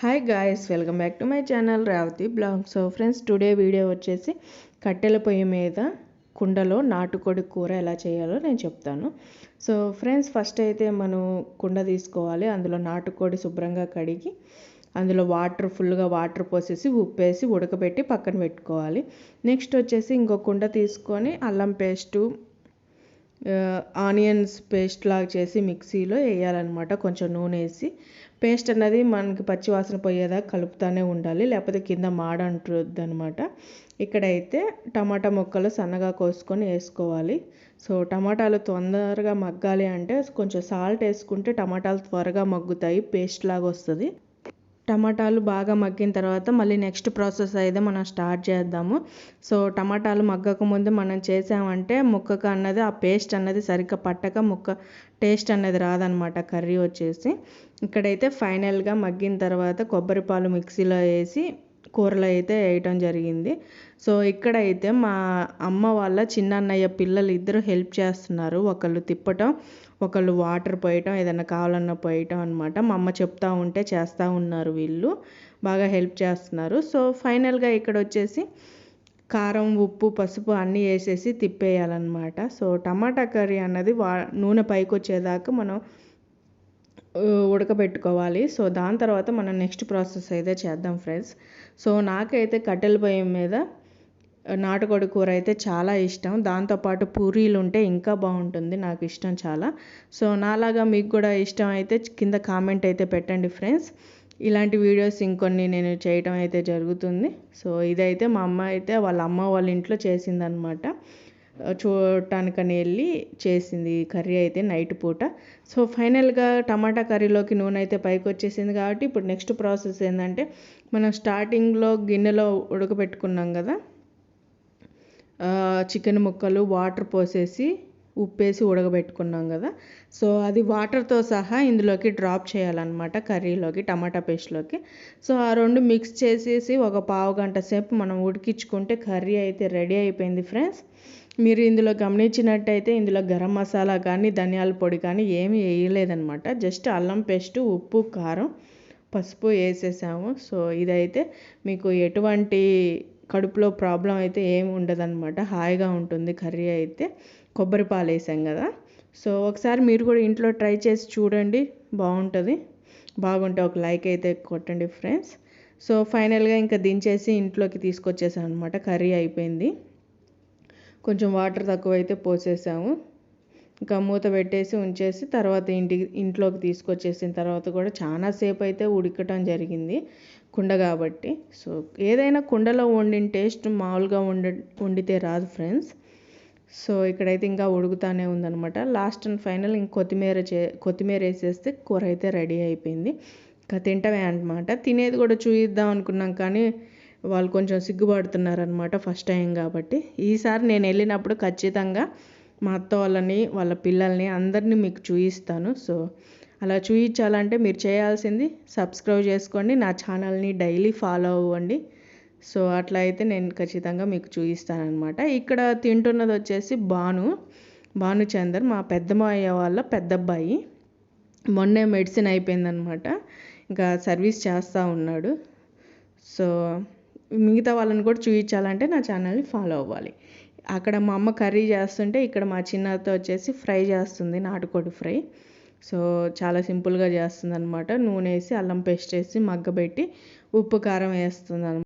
Hi guys welcome back to my channel Revathi blog so friends today video వచ్చేసి కట్టెల పొయ్యి మీద కుండలో నాటుకోడి కూర ఎలా చేయాలో నేను చెప్తాను. సో ఫ్రెండ్స్ ఫస్ట్ అయితే మనం కుండ తీసుకోవాలి. అందులో నాటుకోడి శుభ్రంగా కడిగి అందులో వాటర్ ఫుల్గా వాటర్ పోసేసి ఉప్పేసి ఉడకబెట్టి పక్కన పెట్టుకోవాలి. నెక్స్ట్ వచ్చేసి ఇంకో కుండ తీసుకొని అల్లం పేస్టు ఆనియన్స్ పేస్ట్ లాగా చేసి మిక్సీలో వేయాలన్నమాట. కొంచెం నూనె వేసి. పేస్ట్ అన్నది మనకి పచ్చి వాసన పోయేదాకా కలుపుతూనే ఉండాలి. లేకపోతే కింద మాడ అంటుంది అనమాట ఇక్కడైతే టమాటా ముక్కలు సన్నగా కోసుకొని వేసుకోవాలి. సో టమాటాలు తొందరగా మగ్గాలి అంటే కొంచెం సాల్ట్ వేసుకుంటే టమాటాలు త్వరగా మగ్గుతాయి. పేస్ట్ లాగా వస్తుంది. టమాటాలు బాగా మగ్గిన తర్వాత మళ్ళీ నెక్స్ట్ ప్రాసెస్ అయితే మనం స్టార్ట్ చేద్దాము. సో టమాటాలు మగ్గక ముందు మనం చేసామంటే ముక్కకు అన్నది ఆ పేస్ట్ అన్నది సరిగ్గా పట్టక ముక్క టేస్ట్ అనేది రాదనమాట కర్రీ వచ్చేసి. ఇక్కడైతే ఫైనల్గా మగ్గిన తర్వాత కొబ్బరి పాలు మిక్సీలో వేసి కూరలు అయితే వేయటం జరిగింది. సో ఇక్కడైతే మా అమ్మ వాళ్ళ చిన్న అన్నయ్య పిల్లలు ఇద్దరు హెల్ప్ చేస్తున్నారు. ఒకళ్ళు తిప్పటం ఒకళ్ళు వాటర్ పోయటం ఏదైనా కావాలన్నా పోయటం అనమాట మా అమ్మ చెప్తా ఉంటే చేస్తూ ఉన్నారు వీళ్ళు. బాగా హెల్ప్ చేస్తున్నారు. సో ఫైనల్గా ఇక్కడ వచ్చేసి కారం ఉప్పు పసుపు అన్నీ వేసేసి తిప్పేయాలన్నమాట. సో టమాటా కర్రీ అన్నది వా నూనె పైకి వచ్చేదాకా మనం ఉడకబెట్టుకోవాలి. సో దాని తర్వాత మనం నెక్స్ట్ ప్రాసెస్ అయితే చేద్దాం ఫ్రెండ్స్. సో నాకైతే కట్టెల పొయ్యి మీద నాటుకోడి కూర అయితే చాలా ఇష్టం. దాంతోపాటు పూరీలు ఉంటే ఇంకా బాగుంటుంది నాకు ఇష్టం చాలా. సో నాలాగా మీకు కూడా ఇష్టం అయితే కింద కామెంట్ అయితే పెట్టండి ఫ్రెండ్స్. ఇలాంటి వీడియోస్ ఇంకొన్ని నేను చేయటం అయితే జరుగుతుంది. సో ఇదైతే మా అమ్మ అయితే వాళ్ళ అమ్మ వాళ్ళ ఇంట్లో చేసిందనమాట. చూడటానికని వెళ్ళి చేసింది కర్రీ అయితే నైట్ పూట. సో ఫైనల్గా టమాటా కర్రీలోకి నూనె అయితే పైకి వచ్చేసింది కాబట్టి ఇప్పుడు నెక్స్ట్ ప్రాసెస్ ఏంటంటే మనం స్టార్టింగ్లో గిన్నెలో ఉడకబెట్టుకున్నాం కదా చికెన్ ముక్కలు వాటర్ పోసేసి ఉప్పేసి ఉడకబెట్టుకున్నాం కదా. సో అది వాటర్తో సహా ఇందులోకి డ్రాప్ చేయాలన్నమాట కర్రీలోకి టమాటా పేస్ట్లోకి. సో ఆ రెండు మిక్స్ చేసేసి ఒక పావు గంట సేపు మనం ఉడికించుకుంటే కర్రీ అయితే రెడీ అయిపోయింది ఫ్రెండ్స్. మీరు ఇందులో గమనించినట్టయితే ఇందులో గరం మసాలా కానీ ధనియాల పొడి కానీ ఏమీ వేయలేదనమాట జస్ట్ అల్లం పేస్ట్ ఉప్పు కారం పసుపు వేసేసాము. సో ఇదైతే మీకు ఎటువంటి కడుపులో ప్రాబ్లం అయితే ఏమి ఉండదన్నమాట. హాయిగా ఉంటుంది కర్రీ అయితే. కొబ్బరి పాలు వేసాం కదా. సో ఒకసారి మీరు కూడా ఇంట్లో ట్రై చేసి చూడండి. బాగుంటుంది. బాగుంటే ఒక లైక్ అయితే కొట్టండి ఫ్రెండ్స్. సో ఫైనల్గా ఇంకా దించేసి ఇంట్లోకి తీసుకొచ్చేసాను అనమాట కర్రీ అయిపోయింది. కొంచెం వాటర్ తక్కువ అయితే పోసేసాము. ఇంకా మూత పెట్టేసి ఉంచేసి తర్వాత ఇంటికి ఇంట్లోకి తీసుకొచ్చేసిన తర్వాత కూడా చాలా సేపు అయితే ఉడకటం జరిగింది కుండ కాబట్టి. సో ఏదైనా కుండలో వండిన టేస్ట్ మామూలుగా వండ వండితే రాదు ఫ్రెండ్స్. సో ఇక్కడైతే ఇంకా ఉడుకుతానే ఉందనమాట లాస్ట్ అండ్ ఫైనల్ ఇంక కొత్తిమీర చే కొత్తిమీర వేసేస్తే కూర అయితే రెడీ అయిపోయింది. ఇంకా తింటమే అనమాట తినేది కూడా చూయిద్దాం అనుకున్నాం కానీ వాళ్ళు కొంచెం సిగ్గుపడుతున్నారనమాట ఫస్ట్ టైం కాబట్టి. ఈసారి నేను వెళ్ళినప్పుడు ఖచ్చితంగా మా అత్త వాళ్ళని వాళ్ళ పిల్లల్ని అందరినీ మీకు చూపిస్తాను సో అలా చూపించాలంటే మీరు చేయాల్సింది సబ్స్క్రైబ్ చేసుకోండి నా ఛానల్ని డైలీ ఫాలో అవ్వండి. సో అట్లా అయితే నేను ఖచ్చితంగా మీకు చూపిస్తానమాట ఇక్కడ తింటున్నది వచ్చేసి భాను భానుచందర్ మా పెద్దమ్మాయ వాళ్ళ పెద్దబ్బాయి. మొన్నే మెడిసిన్ అయిపోయిందనమాట ఇంకా సర్వీస్ చేస్తూ ఉన్నాడు. సో మిగతా వాళ్ళని కూడా చూపించాలంటే నా ఛానల్ని ఫాలో అవ్వాలి. అక్కడ మా అమ్మ కర్రీ చేస్తుంటే ఇక్కడ మా చిన్నతో వచ్చేసి ఫ్రై చేస్తుంది నాటుకోడి ఫ్రై. సో చాలా సింపుల్గా చేస్తుంది అనమాట నూనె వేసి అల్లం పేస్ట్ వేసి మగ్గబెట్టి ఉప్పు కారం వేస్తుంది అనమాట